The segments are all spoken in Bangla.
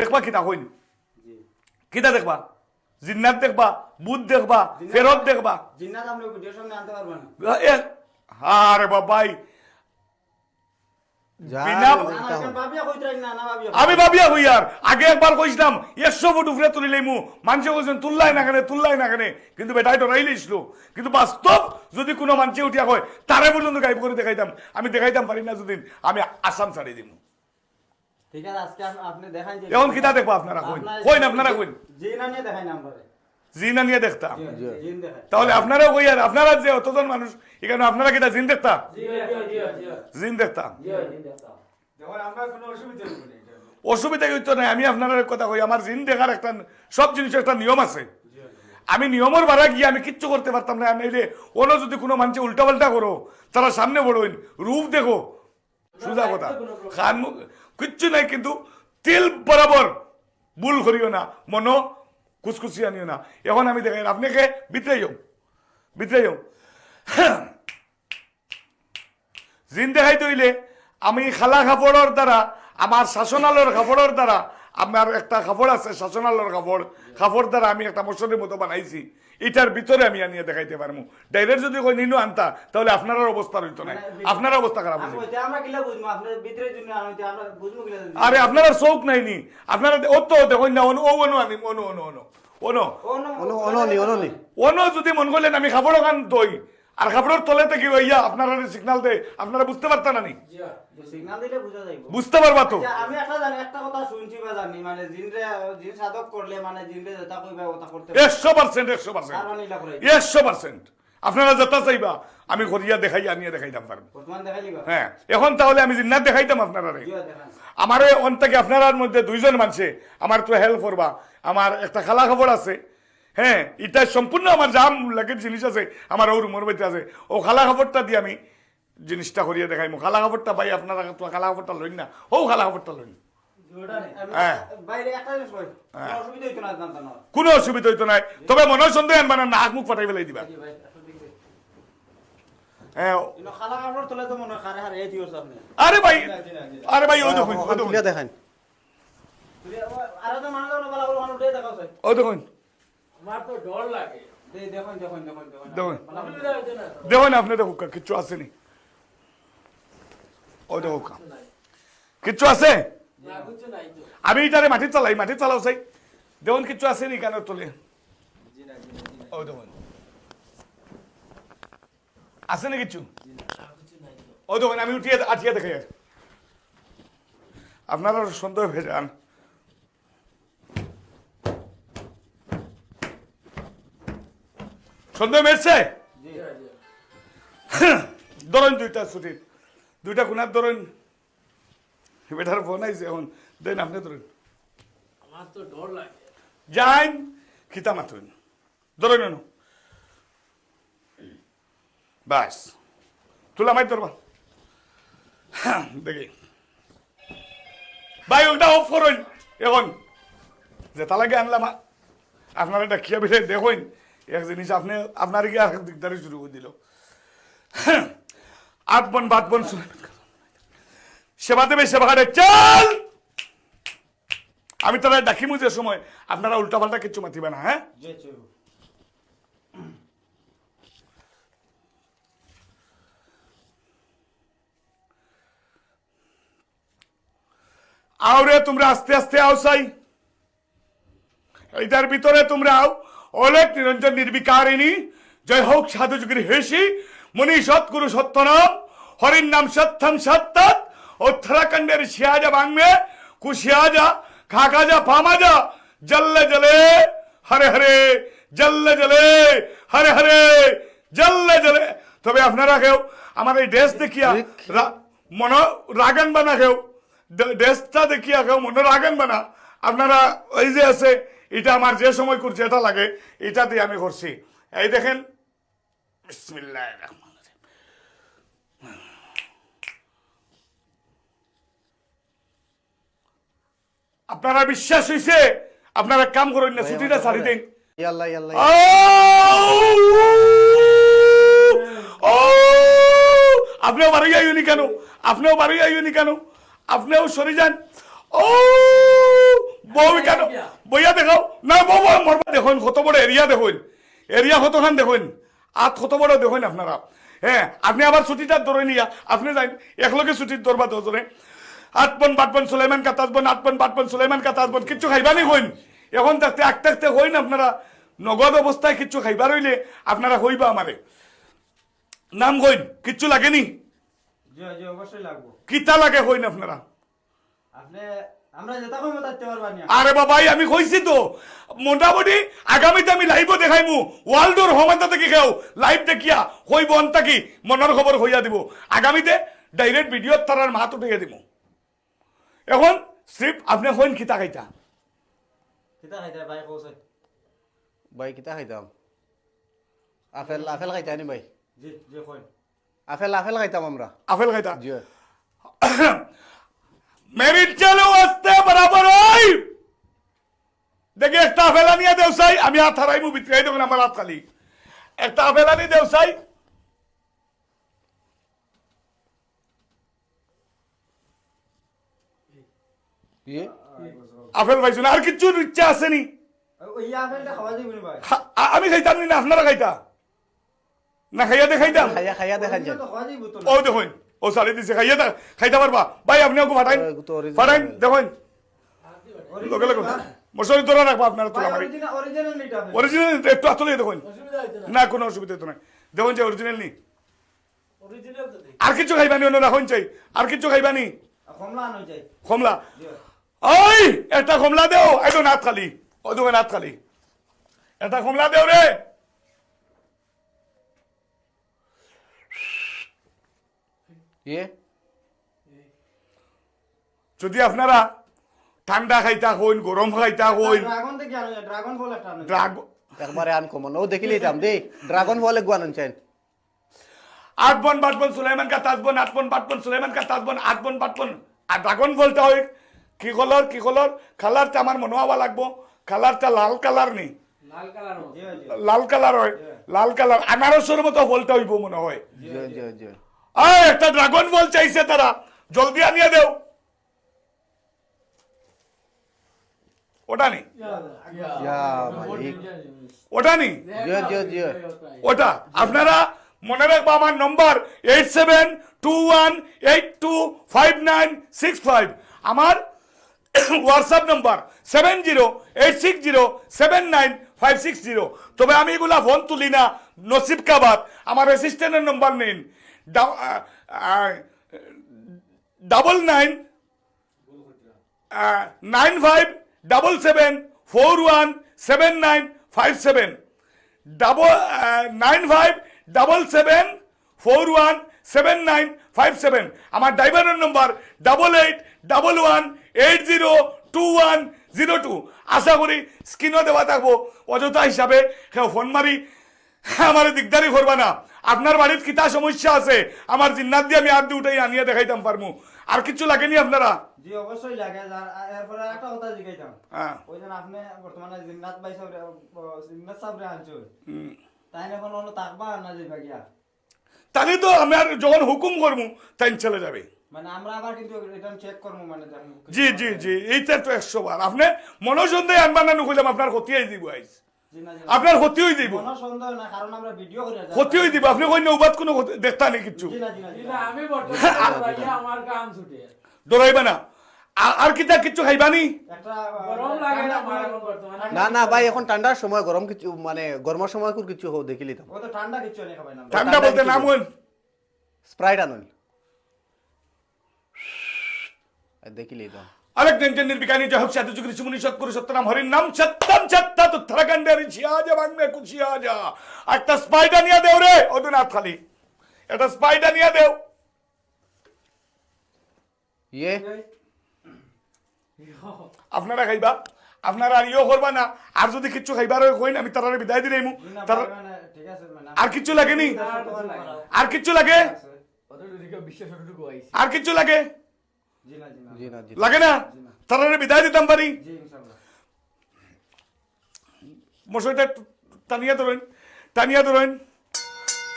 দেখবা কিতা হইন কিতা দেখবা? জিন্নাত দেখবা বুধ দেখবা ফেরত দেখবা। জিন্নাত আপনি ভিডিওর সামনে আনতে পারবেন আরে বাবাই। আমি ভাবিয়া হই আর? আগে একবার কইছিলাম একশো ফুট উপরে তুলিলে মু মানুষে কইছেন তুললাই না কেনে তুললাই না কেনে। কিন্তু বেটাই ডরাইলেছিল কিন্তু বাস্তব যদি কোনো মানুষে উঠিয়া হয় তারে পর্যন্ত গাইব করে দেখাইতাম। আমি দেখাইতাম পারি না যদি আমি আসাম ছাড়ি দিম। ঠিক আছে, আজকে আপনি দেখান এখন কিতা দেখব আপনারা কইন কইন আপনারা কইন জিন আনিয়ে দেখাই না জিনা নিয়ে দেখতাম। তাহলে আপনারাও কই আর আপনারা যে অতজন মানুষ এখানে আপনারা কিতা জিন দেখতাম জিন দেখতাম দেখুন, আমরা কোনো অসুবিধা হইব না এটা। অসুবিধা হইতো না আমি আপনার কথা কই আমার জিন দেখার একটা সব জিনিসের একটা নিয়ম আছে আমি নিয়মের বাড়া গিয়ে আমি কিচ্ছু করতে পারতাম না নাইলে ওনো যদি কোনো মানুষ উল্টা পাল্টা করো তারা সামনে বড়ইন রূপ দেখো সোজা কথা খান কিচ্ছু নাই, কিন্তু তিল বরাবর। ভুল করিও না মন কুচকুচি আনিও না। এখন আমি দেখাই, আপনাকে বিতরে যাও বিতরে যাও জিন দেখাই তৈলে আমি খালা কাপড়ের দ্বারা আমার শাসনালয়ের কাপড়ের দ্বারা আমার একটা কাপড় আছে শাসনালয়ের কাপড় কাপড় দ্বারা আমি একটা মশলের মতো বানাইছি। এটার ভিতরে আমি আনিয়ে দেখাইতে পারব ডাইরেক্ট যদি কই নিনু আনতা তাহলে আপনার অবস্থা রইতো না আপনার অবস্থা খারাপ আমি হয়েছে কইতে, আমরা কিলা বুঝব আপনার ভিতরের জন্য আনতে আমরা বুঝব কিলা জন্য? আরে আপনারা চৌক নাইনি। আপনারা ও তো দেখুন না অনু ও অনু আনি অনু অনু অনু। অনু। ও না, অন- অননি অননি অনু যদি মন করলেন আমি কাপড় ওখান দই। আর কাপড়ের তলে থেকে ইয়া আপনারা সিগনাল দেয় আপনারা বুঝতে পারতেন না নি? সিগন্যাল দিলে বুঝা যাইব। বুঝতে পারবা তো? আচ্ছা, আমি একটা জানি একটা কথা শুনছি বা জানি মানে জিনরে জিন সাধক করলে মানে জিনরে যেটা কইবা ওটা করতে পারবে। একশো পার্সেন্ট একশো পার্সেন্ট আর অনিলা করে একশো পার্সেন্ট আপনারা যেটা চাইবা আমি করিয়া দেখাই আনিয়ে দেখাইতাম পারব। হ্যাঁ এখন তাহলে আমি জিন্নাত দেখাইতাম আপনারা আমার অন থেকে আপনার মধ্যে দুইজন মানুষে আমার তো হেল্প করবা। আমার একটা খালা খবর আছে হ্যাঁ এটা সম্পূর্ণ আমার জাম লাগে জিনিস আছে আমার ও রুমের আছে। ও খালা খবরটা দিয়ে আমি জিনিসটা করিয়ে দেখাইমু খালা খবরটা ভাই আপনারা তো খালা খবরটা লইন না। ও খালা খবরটা লইন। আমি- হ্যাঁ। কই কোনো অসুবিধা হইতো না কোনো অসুবিধা হইতো নাই তবে মনের সন্দেহ আনবা না নাক মুখ ফাটাই ফেলাই দিবা। হ্যাঁ মনে হয় আরে ভাই। আরে ভাই ও দেখুন ও দেখুন। তুলিয়া দেখান আপনি দেখুন কিচ্ছু আসেনি ও। কিচ্ছু আছে না কিছু নাই তো আমি এটারে মাটি চালাই মাটি চালাও চাই দেখুন কিচ্ছু আসেনি কেন তোলে? ও দেখুন। আছে না কিচ্ছু? কিছু ও দেখুন আমি উঠিয়ে আঠিয়ে দেখাই। আপনারা সন্দেহ ভেজান সন্দেহ মেরছে। ধরেন দুইটা ছুটির দুইটা কোনার ধরেন। বেটার ফোন আইছে এখন দেন আপনি ধরেন। আমার তো ডর লাগে। যাইন খিতা মাথুন ধরেন এনো। বাস তুলা মাই ধরবা। হ্যাঁ, দেখি। ভাই ওটা অফ করুন। এখন যেটা লাগে আনলাম আপনার এটা খিয়া বিলে দেখুন। এক জিনিস আপনি আপনার কি আর দিকদারি শুরু করে দিল? আট বন বাদ বন সেবা দেবে সেবা চল! আমি তারা ডাকিমু যে সময় আপনারা উল্টাপাল্টা কিচ্ছু মাতিবে না হ্যাঁ? আও রে তোমরা আস্তে আস্তে আও চাই এইটার ভিতরে তোমরা আও। অলেখ নিরঞ্জন নির্বিকারিণী। জয় হোক সাধু যুগের হেসি। মুনি সৎগুরু সত্যনাম। হরির নাম সত্যম সত্তত উত্তরাখণ্ডের শিয়াজা বাংমে। কুশিয়াজা খাকাজা ফামাজা। জল্লে জলে হরে হরে। জল্লে জলে হরে হরে। জল্লে জলে। তবে আপনারা কেউ আমার এই ড্রেস দেখিয়া মন রাগান বানা কেউ। ড্রেসটা দেখিয়া কেউ মনে রাগেন বানা। আপনারা ওই যে আছে এটা আমার যে সময় করছে এটা লাগে এটা দিয়ে আমি করছি। এই দেখেন। আপনারা বিশ্বাস হইছে? আপনারা কাম করেন না ছুটিটা ছাড়ি দিন। আপনিও বাড়ি আইনি কেন? আপনিও বাড়ি আইনি কেন? আপনিও সরে যান। ও বউ কেন? বইয়া দেখাও। না বউ মরবা দেখুন কত বড় এরিয়া দেখুন। এরিয়া কতখান দেখুন? আত কত বড় দেখুন আপনারা। হ্যাঁ আপনি আবার ছুটিটা ধরে নিয়া আপনি যাই একলগে ছুটির ধরবা দুজনে আটপন বাটপন সুলাইমান কাতাসবন আটপন বাটপন সুলাইমান কাতাসবন কিচ্ছু খাইবা নি হইন এখন থাকতে আঁকতে আঁকতে হইন আপনারা? নগদ অবস্থায় কিচ্ছু খাইবার হইলে আপনারা হইবা আমারে। নাম হইন কিচ্ছু লাগেনি? কিতা লাগে হইন আপনারা? আরে বাবাই আমি কইছি তো মোটামুটি আগামীতে আমি লাইভও দেখাইমু। ওয়ার্ল্ডর সমাজটা থেকে খেও লাইভ দেখিয়া হইব অন্তাকি মনের খবর হইয়া দিব। আগামীতে ডাইরেক্ট ভিডিও তারার মাত উঠাইয়া দিব এখন স্ট্রিপ আপনি হইন খিতা খাইতা? কিতা খাইতে ভাই ভাই কিতা খাইতাম? আপেল আপেল খাইতা নি ভাই? জি জি কই আপেল আপেল খাইতাম আমরা। আপেল খাইতা? জি। মেরিট চালু আসতে বরাবর ওই দেখি একটা আপেল আনিয়া দেওসাই আমি হাত হারাইমু বিত্রাই দেখুন আমার হাত খালি একটা আনি দেওসাই আপেল পাইছো না আর কিচ্ছু ইচ্ছা যাবে নি আমি খাইতাম নি না আপনারা খাইতা না খাইয়া দেখাইতাম ও দেখুন ও সারি দিছে খাইয়ে দে- খাইতে পারবা ভাই আপনি ওকে ফাটাইন ফাটাইন। দেখুন লগে লগে মশারি তোরা রাখবা আপনারা তোলা মারি অরিজিনাল একটু আতলে দেখুন না কোনো অসুবিধা তো নাই দেখুন যে অরিজিনাল নি অরিজিনাল আর কিছু খাইবানি অন্য রাখুন চাই আর কিছু খাইবানি কমলা আনো চাই কমলা জি ওই একটা কমলা দেও এই তো নাত খালি ও দেখো নাত খালি একটা কমলা দেও রে ইয়ে যদি আপনারা ঠান্ডা খাইতা হইন গরম খাইতা হইন। ড্রাগন একবারে আনকমন ও দেখি লিতাম দেই। ড্রাগন বলে গুয়ান চাইন। আট বন বাট বন সুলাইমান কা তাজবন আট বন বাট বন সুলাইমান কা তাজবন আট বন বাট বন। আর ড্রাগন বলতে হয় কি কলর কি কলর কালারটা আমার মনে হওয়া লাগবো। কালারটা লাল কালার নেই লাল কালার জি জি লাল কালার হয়। লাল কালার আনারসের মতো বলতে হইব মনে হয়। আয়, একটা ড্রাগন বল চাইছে তারা। জলদি আনিয়ে দেও। ওটা নেই ওটা নেই ওটা। আপনারা মনে রাখব আমার নম্বর eight seven two one eight two five nine six five আমার হোয়াটসঅ্যাপ নম্বর seven zero eight six zero seven nine five six zero তবে আমি এগুলা ফোন তুলি না। নসিব কাবাদ আমার অ্যাসিস্ট্যান্টের নম্বর নিন। Double nine nine five double seven four one seven nine five seven double nine five double seven four one seven nine five seven আমার ড্রাইভারের নম্বর double eight double one eight zero two one zero two আশা করি স্ক্রিনও দেওয়া থাকব। অযথা হিসাবে ফোন মারি, আমার দিকদারি করবা না। আপনার বাড়ির কিতা সমস্যা আছে? আমার জিন্নাত দিয়ে আমি আর দিয়ে উঠাই আনিয়ে দেখাইতাম পারমু। আর কিছু লাগেনি আপনারা? জি অবশ্যই লাগে। এরপরে একটা কথা জিজ্ঞাইতাম হ্যাঁ। ওই যে আপনি বর্তমানে জিন্নাত ভাই সাহেব জিন্নাত সাহেব আনছো। তাই এখন অন্য তাকবা না যে ভাগিয়া তাহলে তো আমার যখন হুকুম করব তাই চলে যাবে। মানে আমরা আবার কিন্তু রিটার্ন চেক করব মানে জি জি জি এইটা তো একশো বার। আপনি মনোসন্দেহে আনবার না নুকুলাম আপনার ক্ষতি হয়ে দিব আইস। আপনার ক্ষতি হয়ে দিব কোনো সন্দেহ না কারণ আমরা ভিডিও করে যাই। ক্ষতি হয়ে দিব আপনি কই নৌবাদ কোনো দেখতা নেই কিচ্ছু। ছুটে। ডরাইবে না। আর কিতা কিচ্ছু খাইবানি একটা গরম লাগে না না না ভাই এখন ঠান্ডার সময় গরম কিছু মানে গরমের সময় কুর কিছু হোক দেখি লিতাম ও তো ঠান্ডা কিচ্ছু নেই খাবাই না। আমরা। ঠান্ডা বলতে নাম স্পাইডার নিয়ে দেও স্পাইডার নিয়ে ইয়ে? আপনারা খাইবা? আপনারা আর ইয়ে করবা না। আর যদি কিচ্ছু খাইবার হয় কইন আমি তারা বিদায় দিলে জি তারা আর কিচ্ছু লাগেনি? আর কিছু লাগে? না। আর কিচ্ছু লাগে। আর কিচ্ছু লাগে? লাগে না? তারা বিদায় দিতাম পারি মশাইটা টানিয়া ধরেন টানিয়া ধরেন।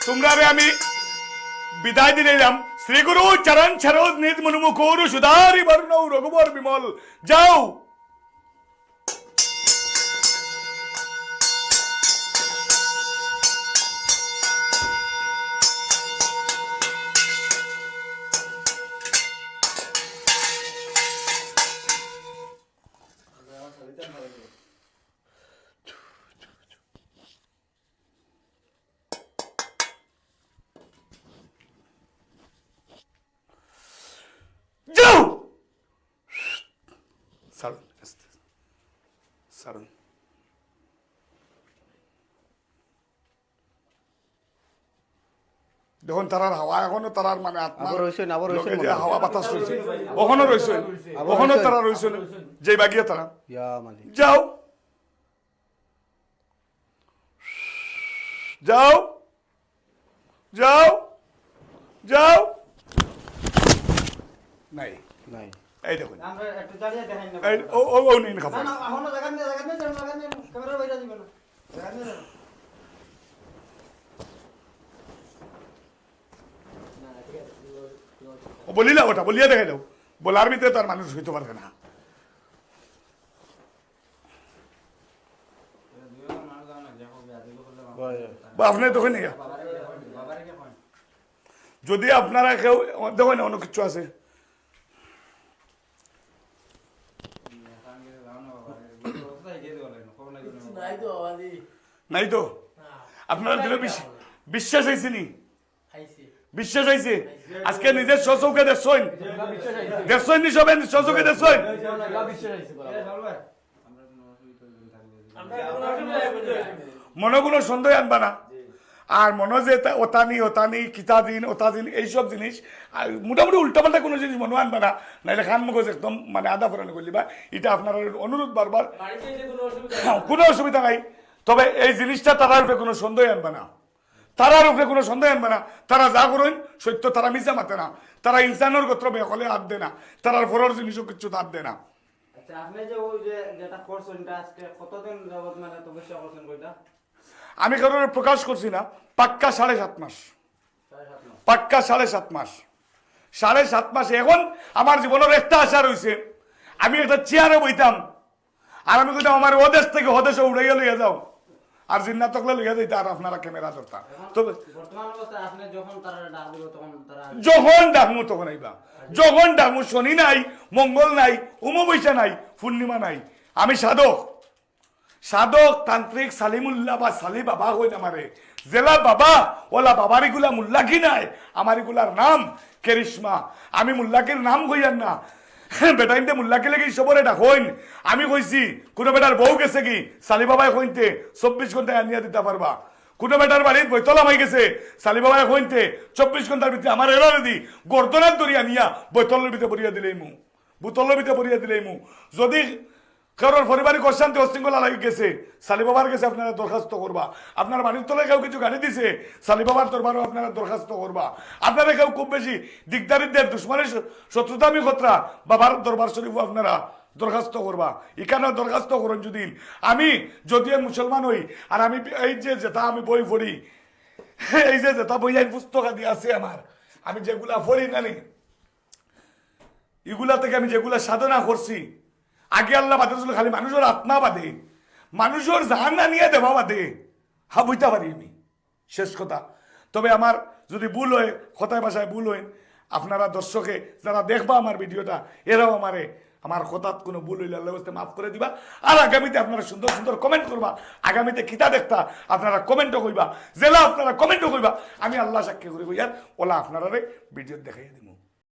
তোমরা আমি বিদায় দিলাম শ্রী গুরু চরণ সরোজ নিজ মনুমুখুর সুধারি বর্ণ রঘুবর বিমল। যাও। সারুন আস্তে সারুন দেখুন তারার হাওয়া এখনও তারার মানে আত্মা। রইছেন, আবার রইছেন যে হাওয়া বাতাস রয়েছে ওখানো রয়েছে আবার ওখানো রইছেন। তারা রয়েছে। যে বাগিয়ে তারা। ইয়া মালিক। যাও। যাও। যাও। যাও। নাই। নাই। এই দেখুন। আমরা একটু দাঁড়িয়ে দেখাই না। এই ও ও ও নিন। ও বলিলা ওটা বলিয়া দেখাই দাও। বলার ভিতরে তার মানুষ হইতে পারবে না। আপনি তখন? যদি আপনারা কেউ দেখুন অন্য কিছু আছে এখন গিয়ে যাও না বাবারে। বুঝতে পারছ? তাই দিয়ে দিও লাগল, খবর নাই। তো আপনারা দিলে বিশ্বাস হয়েছে নি? বিশ্বাস হয়েছে আজকে নিজের সচৌকে দেখছেন? দেখছেন নি সবে সচৌকে দেখছেন। মনে কোনো সন্দেহ আনবা না। আর মনে হয় যে তা- ওতানি ওতানি কিতাদিন ওতাদিন এইসব জিনিস আর মোটামুটি উল্টাপাল্টা কোনো জিনিস মনে আনবা না নাহলে খান মগজ একদম মানে আদা ফোরানো করলি বা এটা আপনার অনুরোধ বারবার। বাড়িতে কোনো অসুবিধা নেই। হ্যাঁ, কোনো অসুবিধা নাই। তবে এই জিনিসটা তারার উপরে কোনো সন্দেহ আনবে না। তারার উপরে কোনো সন্দেহ আনবে না। তারা যা করেন সত্য তারা মিশা মাতে না। তারা ইনসানের গোত্র বেকলে হাত দে না। তারার ফরর জিনিসও কিছু হাত দে না। আচ্ছা আপনি যে ওই যে যেটা করছেন আজকে কতদিন যাবত মানে তপস্যা করছেন কইটা আমি কারোর প্রকাশ করছি না পাক্কা সাড়ে সাত মাস। পাক্কা সাড়ে সাত মাস। সাড়ে সাত মাস এখন আমার জীবনের একটা আশা রয়েছে। আমি একটা চেয়ারে বইতাম। আর আমি কইতাম আমার ওদেশ থেকে ওদেশে উড়াইয়া লইয়া যাও। আর জিন্না তকলে লইয়া যাইতে আর আপনারা ক্যামেরা ধরতাম তবে যখন ডাকমু তখন আইবা। যখন ডাকমু শনি নাই মঙ্গল নাই উমবৈশা নাই পূর্ণিমা নাই। আমি সাধক। সাধক তান্ত্রিক সালিমুল্লাহ বা সালি বাবা কই আমারে জেলা বাবা, ওলা এগুলা মুল্লাকি নাই। আমার এগুলার নাম কেরিশমা। আমি মুল্লাকির নাম কইয়ার না। বেটা ইনতে মুল্লাকি লেগে সবরে ডাকইন আমি কইছি, কোনো বেটার বউ গেছে কি? সালি বাবাই কইতে চব্বিশ ঘন্টায় আনিয়া দিতে পারবা। কোনো বেটার বাড়ির বৈতলা মাই গেছে, সালি বাবাই কইতে চব্বিশ ঘণ্টার ভিতরে আমার এরারে দি গর্দনার দরিয়া নিয়া বৈতলের ভিতরে পড়িয়া দিলেই মু বুতলের ভিতরে পড়িয়া দিলেই মু যদি কারোর পারিবারিক অশান্তি অশৃঙ্খলা লাগি গেছে। সালি বাবার কাছে আপনারা দরখাস্ত করবা। আপনার বাড়ির তলায় কেউ কিছু গাড়ি দিছে সালি বাবার দরবারও আপনারা দরখাস্ত করবা। আপনারা কেউ খুব বেশি দিগদারিদের, দুশ্মনের শ- শত্রুতা আমি খতরা বাবার দরবার শরীফও আপনারা দরখাস্ত করবা। এখানে দরখাস্ত করুন যদি। আমি যদি মুসলমান হই, আর আমি এই যে যেটা আমি বই পড়ি, এই যে যেটা বই আইন পুস্তক আদি আছে আমার। আমি যেগুলা পড়ি নানি, এগুলা থেকে আমি যেগুলা সাধনা করছি আগে আল্লাহ বাদে ছিল খালি মানুষের আত্মা বাদে, মানুষের জান না নিয়ে দেওয়া বাদে, হা বইতে পারি আমি। শেষ কথা। তবে আমার যদি ভুল হয়, কথায় ভাষায় ভুল হয়, আপনারা দর্শকে যারা দেখবা আমার ভিডিওটা, এরাও আমারে, আমার কথাত কোনো ভুল হইলে আল্লাহ বলতে মাফ করে দিবা। আর আগামীতে আপনারা সুন্দর সুন্দর কমেন্ট করবা, আগামীতে কিতা দেখতা, আপনারা কমেন্টও কইবা, জেলা আপনারা কমেন্টও কইবা, আমি আল্লাহ সাক্ষী করে কইয়ার ওলা আপনারা ভিডিও দেখাইয়া দিব